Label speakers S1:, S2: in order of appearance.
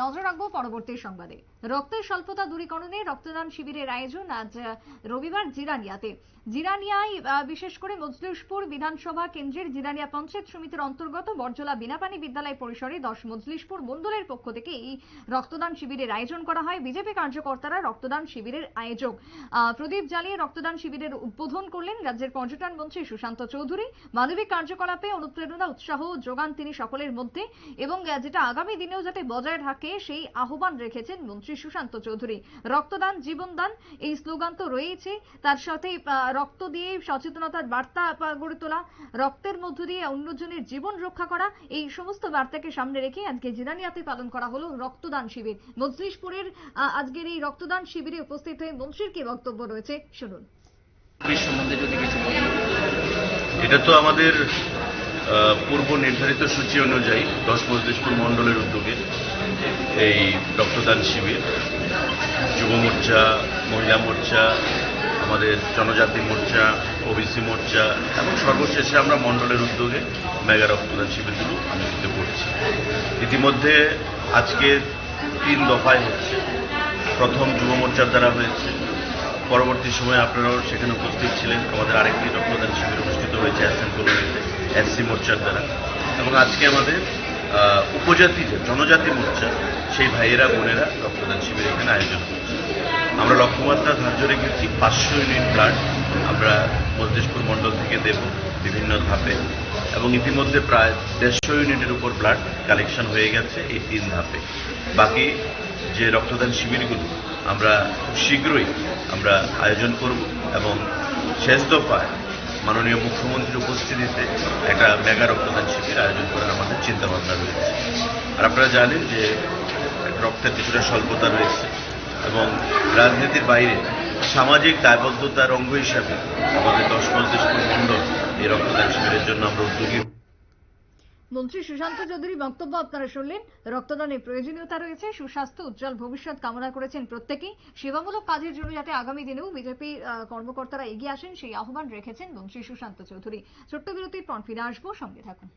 S1: নজর রাখব পরবর্তী সংবাদে। রক্তের স্বল্পতা দূরীকরণে রক্তদান শিবিরের আয়োজন আজ রবিবার জিরানিয়াতে। জিরানিয়ায় বিশেষ করে মজলিশপুর বিধানসভা কেন্দ্রের জিরানিয়া পঞ্চায়েত সমিতির অন্তর্গত বরজলা বিনাপানি বিদ্যালয় পরিসরে দশ মজলিশপুর মন্ডলের পক্ষ থেকে এই রক্তদান শিবিরের আয়োজন করা হয়। বিজেপি কার্যকর্তারা রক্তদান শিবিরের আয়োজক। প্রদীপ জ্বালিয়ে রক্তদান শিবিরের উদ্বোধন করলেন রাজ্যের পর্যটন মন্ত্রী সুশান্ত চৌধুরী। মানবিক কার্যকলাপে অনুপ্রেরণা, উৎসাহ যোগান তিনি সকলের মধ্যে এবং যেটা আগামী দিনেও যাতে বজায় থাকে সেই আহ্বান রেখেছেন মন্ত্রী সুশান্ত চৌধুরী। রক্তদান জীবনদান এই স্লোগান তো রয়েছে তার সাথে রক্ত দিয়ে সচেতনতার বার্তা গড়ে তোলা রক্তের মধ্য দিয়ে অন্যজনের জীবন রক্ষা করা এই সমস্ত বার্তাকে সামনে রেখে আজকে জিরানিয়াতে পালন করা হলো রক্তদান শিবির। মজলিশপুরের আজকের এই রক্তদান শিবিরে উপস্থিত হয়ে মন্ত্রীর কি বক্তব্য রয়েছে শুনুন।
S2: এটা তো আমাদের পূর্ব নির্ধারিত সূচি অনুযায়ী দশ মজলিশপুর মণ্ডলের উদ্যোগে এই রক্তদান শিবির, যুব মোর্চা, মহিলা মোর্চা, আমাদের জনজাতি মোর্চা, ওবিসি মোর্চা এবং সর্বশেষে আমরা মণ্ডলের উদ্যোগে মেগা রক্তদান শিবিরগুলো অনুষ্ঠিত করছি। ইতিমধ্যে আজকে তিন দফায় হচ্ছে। প্রথম যুব মোর্চার দ্বারা হয়েছে। পরবর্তী সময়ে আপনারাও সেখানে উপস্থিত ছিলেন। আমাদের আরেকটি রক্তদান শিবির অনুষ্ঠিত হয়েছে অ্যাসেন কলোনিতে এসসি মোর্চার দ্বারা। এবং আজকে আমাদের উপজাতি যে, জনজাতি মোর্চা, সেই ভাইয়েরা, বোনেরা রক্তদান শিবির এখানে আয়োজন করছে। আমরা লক্ষ্যমাত্রা ধার্য রেখেছি, পাঁচশো ইউনিট ব্লাড আমরা মজলিশপুর মণ্ডল থেকে দেব বিভিন্ন ধাপে। এবং ইতিমধ্যে প্রায় দেড়শো ইউনিটের উপর ব্লাড কালেকশন হয়ে গেছে এই তিন ধাপে। বাকি যে রক্তদান শিবিরগুলো আমরা খুব শীঘ্রই আমরা আয়োজন করব এবং শেষ দফায় মাননীয় মুখ্যমন্ত্রীর উপস্থিতিতে একটা মেগা রক্তদান শিবির আয়োজন করার আমাদের চিন্তাভাবনা রয়েছে। আর আপনারা জানেন যে রক্তের কিছুটা স্বল্পতা রয়েছে এবং রাজনীতির বাইরে সামাজিক দায়বদ্ধতার অঙ্গ হিসাবে আমাদের দশ পঞ্চাশ মণ্ডল এই রক্তদান শিবিরের জন্য আমরা উদ্যোগী
S1: মন্ত্রী সুশান্ত চৌধুরী বক্তব্য আপনারা শুনলেন। রক্তদানের প্রয়োজনীয়তা রয়েছে, সুস্বাস্থ্য, উজ্জ্বল ভবিষ্যৎ কামনা করেছেন প্রত্যেকেই। সেবামূলক কাজের জন্য যাতে আগামী দিনেও বিজেপি কর্মকর্তারা এগিয়ে আসেন, সেই আহ্বান রেখেছেন মন্ত্রী সুশান্ত চৌধুরী। ছোট্ট বিরতির পর ফিরে আসব, সঙ্গে থাকুন।